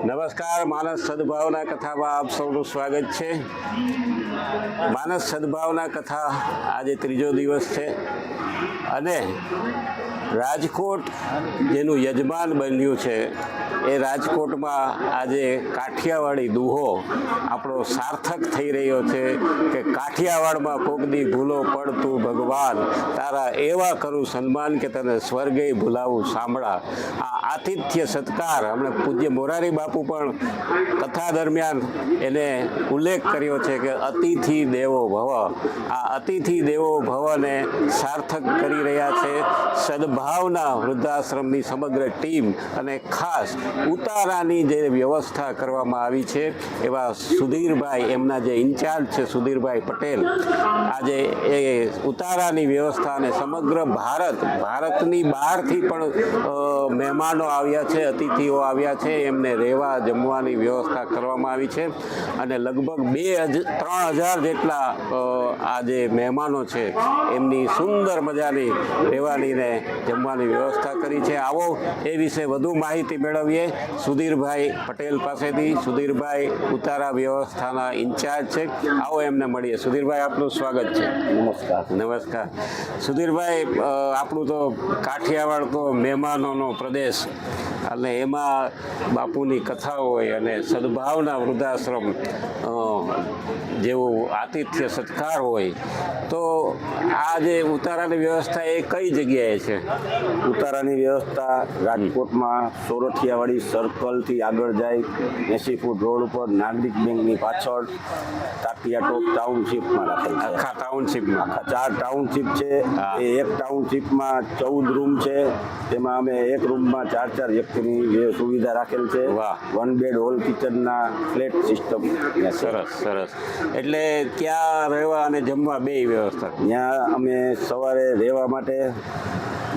નમસ્કાર, માનસ સદભાવના કથામાં આપ સૌનું સ્વાગત છે. માનસ સદભાવના કથા આજે ત્રીજો દિવસ છે અને રાજકોટ જેનું યજમાન બન્યું છે, એ રાજકોટમાં આજે કાઠિયાવાડી દુહો આપણો સાર્થક થઈ રહ્યો છે કે કાઠિયાવાડમાં કોકદી ભૂલો પડતું ભગવાન, તારા એવા કરું સન્માન કે તને સ્વર્ગે ભૂલાવું સાંભળા. આ આતિથ્ય સત્કાર, હમણાં પૂજ્ય મોરારી બાપુ પણ કથા દરમિયાન એને ઉલ્લેખ કર્યો છે કે અતિથિ દેવો ભવ આ અતિથિ દેવો ભવને સાર્થક કરી રહ્યા છે સદભાવના વૃદ્ધાશ્રમની સમગ્ર ટીમ અને ખાસ ઉતારાની જે વ્યવસ્થા કરવામાં આવી છે એવા સુધીરભાઈ, એમના જે ઇન્ચાર્જ છે સુધીરભાઈ પટેલ, આજે એ ઉતારાની વ્યવસ્થા અને સમગ્ર ભારત, ભારતની બહારથી પણ મહેમાનો આવ્યા છે, અતિથિઓ આવ્યા છે, એમને રહેવા જમવાની વ્યવસ્થા કરવામાં આવી છે અને લગભગ બે ત્રણ હજાર જેટલા આ જે મહેમાનો છે એમની સુંદર મજાની રહેવાની ને જમવાની વ્યવસ્થા કરી છે. આવો એ વિશે વધુ માહિતી મેળવીએ. સુધીરભાઈ પટેલ પાસેથી સુધીરભાઈ ઉતારા વ્યવસ્થાના ઇન્ચાર્જ છે. આવો એમને મળીએ. સુધીરભાઈ આપનું સ્વાગત છે. નમસ્કાર. નમસ્કાર. સુધીરભાઈ આપણું તો કાઠિયાવાડ તો મહેમાનોનો પ્રદેશ અને એમાં બાપુની કથા હોય અને સદભાવના વૃદ્ધાશ્રમ જેવું આતિથ્ય સત્કાર હોય તો આ જે ઉતારાની વ્યવસ્થા એ કઈ જગ્યાએ છે? ઉતારાની વ્યવસ્થા રાજકોટમાં સોરઠિયાવાડી સર્કલથી આગળ જાય એસી ફૂટ રોડ ઉપર નાગરિક બેંકની પાછળ તાટિયા ટોપ ટાઉનશીપમાં રાખેલ આખા ટાઉનશીપમાં? આખા ચાર ટાઉનશીપ છે. એ એક ટાઉનશીપમાં ચૌદ રૂમ છે. તેમાં અમે એક રૂમમાં ચાર ચાર વ્યક્તિની જે સુવિધા રાખેલ છે. વાહ. વન બેડ હોલ કિચનના ફ્લેટ સિસ્ટમ સરસ સરસ. એટલે ત્યાં રહેવા અને જમવા બે વ્યવસ્થા? ત્યાં અમે સવારે રહેવા માટે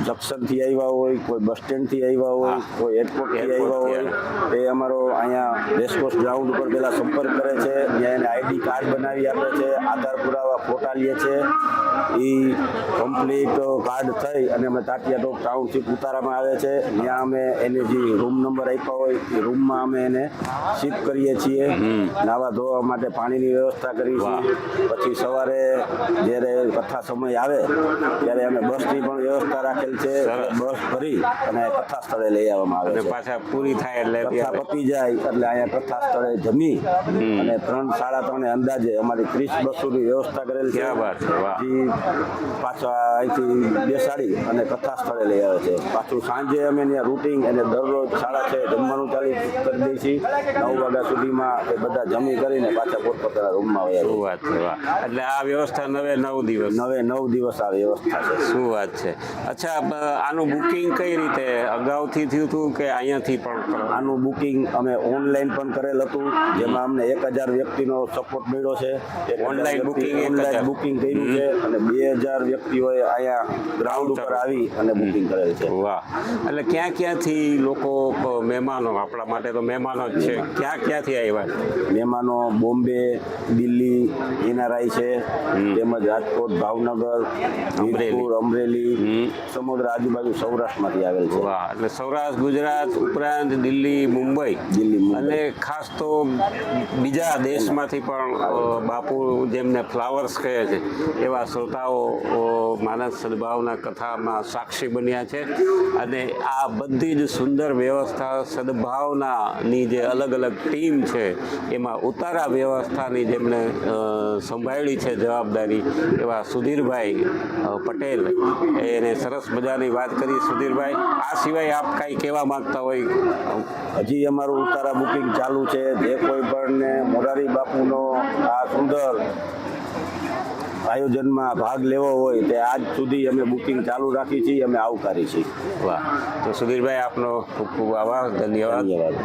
જંક્શનથી આવ્યા હોય કોઈ બસ સ્ટેન્ડથી આવ્યા હોય કોઈ એરપોર્ટથી આવ્યા હોય એ અમારો અહીંયા રેસકોર્સ ગ્રાઉન્ડ ઉપર પહેલાં સંપર્ક કરે છે ત્યાં એને આઈડી કાર્ડ બનાવી આપે છે આધાર પુરાવા ફોટા લે છે. એ કમ્પ્લીટ કાર્ડ થઈ અને અમે તાટિયા ટોપ ટાઉનશીપ ઉતારામાં આવે છે. ત્યાં અમે એને જે રૂમ નંબર આપ્યા હોય એ રૂમમાં અમે એને શિફ્ટ કરીએ છીએ. નાવા ધોવા માટે પાણીની વ્યવસ્થા કરી. છે. પછી સવારે જ્યારે કથા સમય આવે ત્યારે અમે બસની પણ વ્યવસ્થા રાખેલ છે ભરી અને કથા સ્થળે લઈ આવવામાં આવે છે. પાછા પૂરી થાય એટલે કથા પતી જાય એટલે અહીંયા કથા સ્થળે જમી અને ત્રણ સાડા ત્રણે અંદાજે અમારી ત્રીસ બસોની વ્યવસ્થા કરેલ છે. ક્યાં વાત છે, પાછા અહીંથી બેસાડી અને કથા સ્થળે લઈ આવે છે. પાછું સાંજે અમે ત્યાં રૂટિંગ અને દરરોજ સાડા છે જમવાનું ચાલી કરી દઈએ છીએ. નવ વાગ્યા સુધીમાં એ બધા જમી કરીને પાછા પોતપોતાના રૂમમાં વયા વાત છે એટલે આ વ્યવસ્થા નવે નવ દિવસ. નવે નવ દિવસ આ વ્યવસ્થા છે. શું વાત છે. અચ્છા આનું બુકિંગ કઈ રીતે? અગાઉથી થયું હતું કે અહીંયાથી પણ? આનું બુકિંગ અમે ઓનલાઈન પણ કરેલ હતું જેમાં અમને એક હજાર વ્યક્તિનો સપોર્ટ મળ્યો છે. ઓનલાઈન બુકિંગ હજાર. બુકિંગ કર્યું છે અને બે હજાર વ્યક્તિઓએ અહીંયા ગ્રાઉન્ડ ઉપર આવી અને બુકિંગ કરેલ છે. વાહ. એટલે ક્યાં ક્યાંથી લોકો મહેમાનો આપણા માટે તો મહેમાનો જ છે. ક્યાં ક્યાંથી આવ્યા? મહેમાનો બોમ્બે દિલ્હી એનઆરઆઈ છે. તેમજ રાજકોટ ભાવનગર અમરેલી. અમરેલી. હમ. સમગ્ર આજુબાજુ સૌરાષ્ટ્રમાંથી આવેલ છે. વાહ એટલે સૌરાષ્ટ્ર ગુજરાત ઉપરાંત દિલ્હી મુંબઈ. દિલ્હી અને ખાસ તો બીજા દેશમાંથી પણ બાપુ જેમને ફ્લાવર્સ કહે છે એવા શ્રોતાઓ માનસ સદભાવના કથામાં સાક્ષી બન્યા છે. અને આ બધી જ સુંદર વ્યવસ્થા સદભાવનાની જે અલગ અલગ ટીમ છે એમાં ઉતારા વ્યવસ્થાની જેમણે સંભાળી છે જવાબદારી એવા સુધીરભાઈ પટેલ એને સરસ મજાની વાત કરી સુધીરભાઈ. આ સિવાય આપ કાંઈ કહેવા માંગતા હોય? હજી અમારું ઉતારા બુકિંગ ચાલુ છે. જે કોઈ પણ મોરારી બાપુનો આ સુંદર આયોજનમાં ભાગ લેવો હોય તે આજ સુધી અમે બુકિંગ ચાલુ રાખી છીએ અમે આવકારી છીએ. વાહ. તો સુધીરભાઈ આપનો ખૂબ ખૂબ આભાર. ધન્યવાદ. ધન્યવાદ.